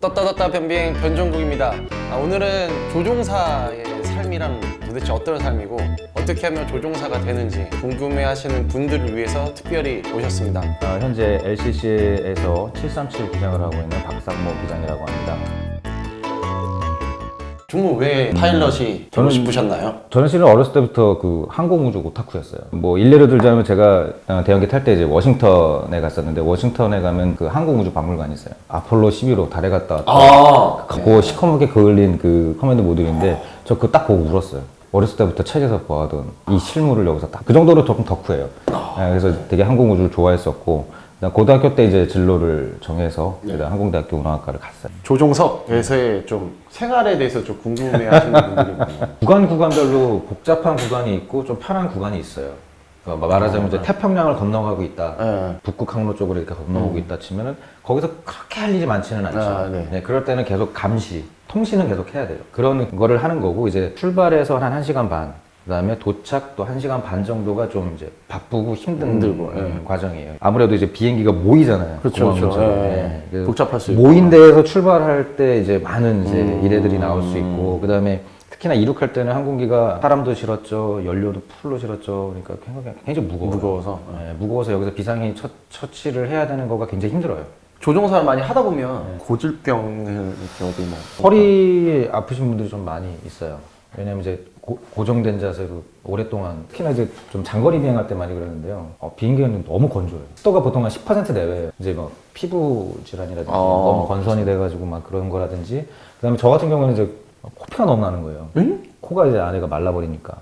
떴다 떴다 변비행 변종국입니다. 아, 오늘은 조종사의 삶이란 도대체 어떤 삶이고 어떻게 하면 조종사가 되는지 궁금해하시는 분들을 위해서 특별히 모셨습니다. 어, 현재 LCC에서 737 기장을 하고 있는 박상모 기장이라고 합니다. 종무 왜 파일럿이 되고 저는- 싶으셨나요? 저는 실은 어렸을 때부터 그 항공우주 오타쿠였어요. 뭐 일례로 들자면 제가 어, 대형기 탈 때 이제 워싱턴에 갔었는데 워싱턴에 가면 그 항공우주 박물관이 있어요. 아폴로 11호 달에 갔다 왔다. 아, 그거 시커멓게 그을린 그 커맨드 모듈인데 저 그거 딱 보고 울었어요. 어렸을 때부터 책에서 보아던 이 실물을 여기서 딱 그 정도로 조금 덕후예요. 네, 그래서 되게 항공우주를 좋아했었고 고등학교 때 이제 진로를 정해서 그다음 항공대학교 운항학과를 갔어요. 조종석에서의 좀 생활에 대해서 좀 궁금해하시는 분들이 많아요. 구간 구간별로 복잡한 구간이 있고 좀 편한 구간이 있어요. 그러니까 말하자면 이제 태평양을 건너가고 있다. 네. 북극 항로 쪽으로 이렇게 건너오고 있다 치면은 거기서 그렇게 할 일이 많지는 않죠. 아, 네. 네, 그럴 때는 계속 감시, 통신은 계속 해야 돼요. 그런 거를 하는 거고 이제 출발해서 한 1시간 반, 그 다음에 도착 또 1시간 반 정도가 좀 이제 바쁘고 힘든 힘들고, 예. 음, 과정이에요. 아무래도 이제 비행기가 모이잖아요. 그렇죠, 공항 그렇죠. 근처에. 예, 네. 그래서 복잡할 수 있고. 모인 데에서 출발할 때 이제 많은 이제 음. 일애들이 나올 수 있고 그 다음에 특히나 이륙할 때는 항공기가 사람도 실었죠, 연료도 풀로 실었죠. 그러니까 굉장히, 굉장히 무거워요. 무거워서. 네, 무거워서 여기서 비상이 처, 처치를 해야 되는 거가 굉장히 힘들어요. 조종사를 많이 하다 보면 고질병을 이렇게 어디 뭐 허리 아프신 분들이 좀 많이 있어요. 왜냐면 이제 고, 고정된 자세로 오랫동안 특히나 이제 좀 장거리 비행할 때 많이 그러는데요. 어, 비행기는 너무 건조해요. 습도가 보통 한 10% 내외예요. 이제 뭐 피부 질환이라든지 아, 너무 건선이 돼가지고 막 그런 거라든지 그다음에 저 같은 경우는 이제 코피가 너무 나는 거예요. 응? 코가 이제 안에가 말라버리니까.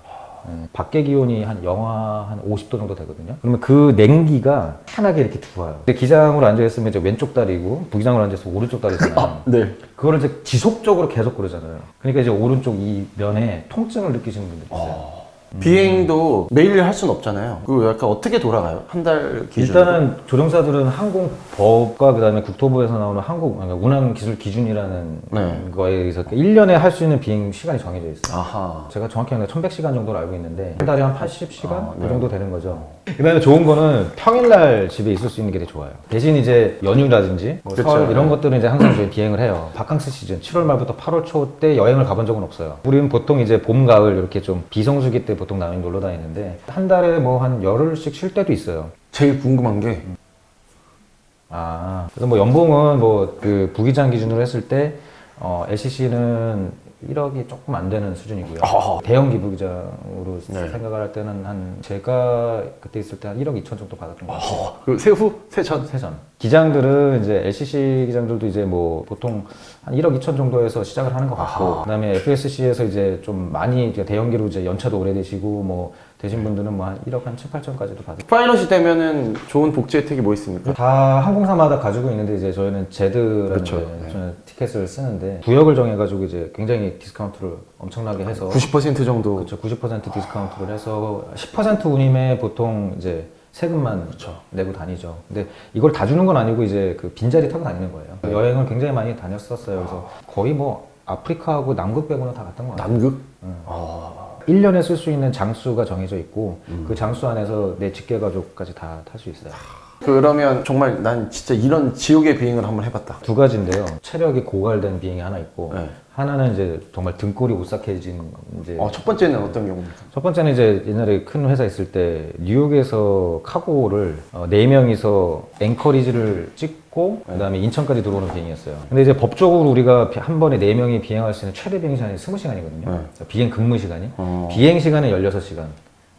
예, 밖에 기온이 한 영하 한 50도 정도 되거든요. 그러면 그 냉기가 환하게 이렇게 들어와요. 근데 기장으로 앉아있으면 이제 왼쪽 다리고 부기장으로 앉아있으면 오른쪽 다리잖아요. 네. 그거를 이제 지속적으로 계속 그러잖아요. 그러니까 이제 오른쪽 이 면에 통증을 느끼시는 분들 있어요. 비행도 매일 할 수는 없잖아요. 그 약간 어떻게 돌아가요? 한 달 기준. 일단은 조종사들은 항공법과 그다음에 국토부에서 나오는 항공 그러니까 운항 기술 기준이라는 네. 거에 의해서 1년에 할 수 있는 비행 시간이 정해져 있어요. 아하. 제가 정확히 한 1100시간 정도로 알고 있는데 한 달에 한 80시간 아, 그 네. 정도 되는 거죠. 그다음에 좋은 거는 평일날 집에 있을 수 있는 게 되게 좋아요. 대신 이제 연휴라든지 뭐 그쵸. 설 이런 것들은 이제 항상 저희 비행을 해요. 바캉스 시즌 7월 말부터 8월 초 때 여행을 가본 적은 없어요. 우리는 보통 이제 봄, 가을 이렇게 좀 비성수기 때 보통 나는 놀러 다니는데 한 달에 뭐 한 열흘씩 쉴 때도 있어요. 제일 궁금한 게 아, 그래서 뭐 연봉은 뭐 그 부기장 기준으로 했을 때 어, LCC는 1억이 조금 안 되는 수준이고요. 아. 대형 기부기장으로 네. 생각을 할 때는 한 제가 그때 있을 때 한 1억 2천 정도 받았던 것 같아요. 그 세후 세천. 세전. 기장들은 이제 LCC 기장들도 이제 뭐 보통 한 1억 2천 정도에서 시작을 하는 것 같고, 아하. 그다음에 FSC에서 이제 좀 많이 이제 대형기로 이제 연차도 오래되시고 뭐 되신 분들은 뭐 한 1억 한 7, 8천까지도 받을 파일럿이 되면은 좋은 복지 혜택이 뭐 있습니까? 다 항공사마다 가지고 있는데 이제 저희는 제드라는 그쵸. 이제 네. 저는 티켓을 쓰는데 구역을 정해가지고 이제 굉장히 디스카운트를 엄청나게 해서 90% 정도. 그렇죠 90% 디스카운트를 해서 10% 운임에 보통 이제 세금만 내고 다니죠. 근데 이걸 다 주는 건 아니고 이제 그 빈자리 타고 다니는 거예요. 여행을 굉장히 많이 다녔었어요. 그래서 거의 뭐 아프리카하고 남극 빼고는 다 갔던 것 같아요. 남극? 응. 아. 1년에 쓸 수 있는 장수가 정해져 있고 그 장수 안에서 내 직계 가족까지 다 탈 수 있어요. 그러면 정말 난 진짜 이런 지옥의 비행을 한번 해봤다. 두 가지인데요. 체력이 고갈된 비행이 하나 있고 네. 하나는 이제 정말 등골이 오싹해진 이제 어, 첫 번째는 어떤 경우입니까? 첫 번째는 이제 옛날에 큰 회사 있을 때 뉴욕에서 카고를 어, 네 명이서 앵커리지를 찍고 그다음에 인천까지 들어오는 비행이었어요. 근데 이제 법적으로 우리가 비- 한 번에 네 명이 비행할 수 있는 최대 비행 시간이 20시간이거든요. 네. 비행 근무 시간이. 어. 비행 시간은 16시간.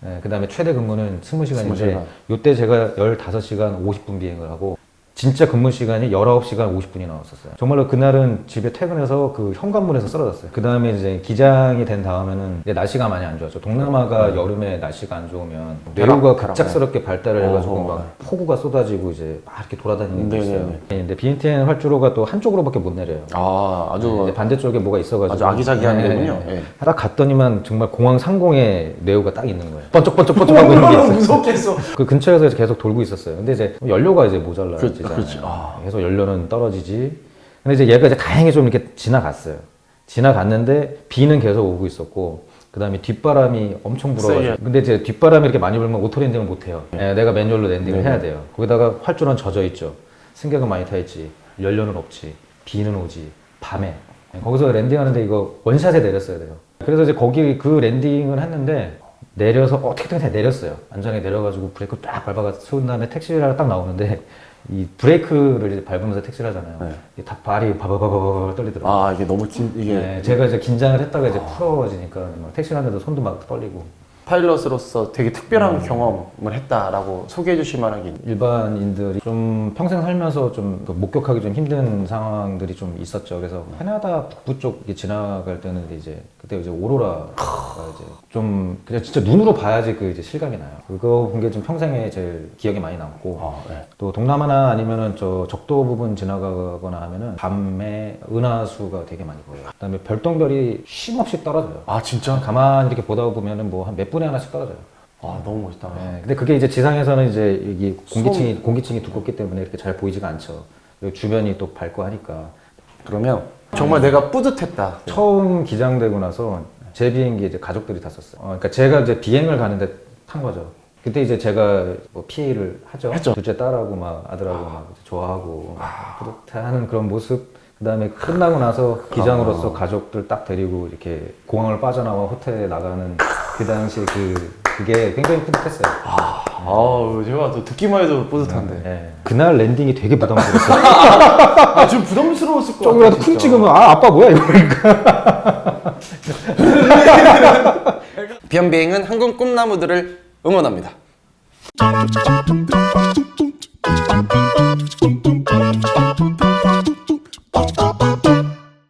네, 그 다음에 최대 근무는 20시간인데 20시간. 요때 제가 15시간 50분 비행을 하고 진짜 근무 시간이 19시간 50분이 나왔었어요. 정말로 그날은 집에 퇴근해서 그 현관문에서 쓰러졌어요. 그 다음에 이제 기장이 된 다음에는 이제 날씨가 많이 안 좋았죠. 동남아가 여름에 날씨가 안 좋으면 뇌우가 벼락, 급작스럽게 발달을 해가지고 어허. 막 폭우가 쏟아지고 이제 막 이렇게 돌아다니는 게 네네네. 있어요. 근데 BNTN 활주로가 또 한쪽으로밖에 못 내려요. 아, 아주 이제 반대쪽에 뭐가 있어가지고 아주 아기자기한 네, 데군요. 네, 네. 예. 딱 갔더니만 정말 공항 상공에 네오가 딱 있는 거예요. 번쩍번쩍번쩍 하고 있는 게 있어요. 무섭겠어. 그 근처에서 계속 돌고 있었어요. 근데 이제 연료가 이제 모자라 지잖아요. 그렇- 그렇지. 아. 계속 연료는 떨어지지. 근데 이제 얘가 이제 다행히 좀 이렇게 지나갔어요. 지나갔는데 비는 계속 오고 있었고 그다음에 뒷바람이 엄청 불어가지고. 근데 이제 뒷바람이 이렇게 많이 불면 오토 랜딩을 못 해요. 예, 내가 매뉴얼로 랜딩을. 해야 돼요. 거기다가 활주로는 젖어 있죠. 승객은 많이 타 있지. 연료는 없지. 비는 오지 밤에 네, 거기서 랜딩하는데 이거 원샷에 내렸어야 돼요. 그래서 이제 거기 그 랜딩을 했는데 내려서 어떻게든 내렸어요. 안전하게 내려가지고 브레이크 딱 밟아가 세운 다음에 택시를 딱 나오는데 이 브레이크를 이제 밟으면서 택시를 하잖아요. 네. 이게 다 발이 바바바바바 떨리더라고요. 아 이게 너무 긴 이게 네, 제가 이제 긴장을 했다가 이제 풀어지니까 막 택시 가는데도 손도 막 떨리고 파일럿으로서 되게 특별한 경험을 했다라고 소개해 주실 만한 게 있나요? 일반인들이 좀 평생 살면서 좀그 목격하기 좀 힘든 상황들이 좀 있었죠. 그래서 캐나다 북부 쪽 이렇게 지나갈 때는 이제 그때 이제 오로라가 이제 좀 그냥 진짜 눈으로 봐야지 그 이제 실감이 나요. 그거 본 게 좀 평생에 제일 기억에 많이 남고 아, 네. 또 동남아나 아니면은 저 적도 부분 지나가거나 하면은 밤에 은하수가 되게 많이 보여요. 그다음에 별똥별이 쉼없이 떨어져요. 아 진짜? 가만히 이렇게 보다 보면은 뭐 한 몇 분에 하나씩 떨어져요. 아 너무 멋있다. 네, 근데 그게 이제 지상에서는 이제 여기 공기층이 공기층이 두껍기 때문에 이렇게 잘 보이지가 않죠. 그리고 주변이 또 밝고 하니까 그러면 정말 내가 뿌듯했다. 처음 기장되고 나서 제 비행기 이제 가족들이 탔었어요. 어, 그러니까 제가 이제 비행을 가는데 탄 거죠. 그때 이제 제가 뭐 피해를 하죠. 했죠. 둘째 딸하고 막 아들하고 막 좋아하고 막 뿌듯해하는 그런 모습. 그다음에 끝나고 나서 기장으로서 가족들 딱 데리고 이렇게 공항을 빠져나와 호텔에 나가는 그 당시 그 그게 굉장히 뿌듯했어요. 아우 제가 또 듣기만 해도 뿌듯한데. 예. 그날 랜딩이 되게 부담스러웠어요. 아 좀 부담스러웠을 것 같아. 조금이라도 쿵 진짜. 찍으면 아 아빠 뭐야 이거 그러니까. 비연비행은 한국 꿈나무들을 응원합니다. Dum dum dum dum dum dum dum dum dum dum dum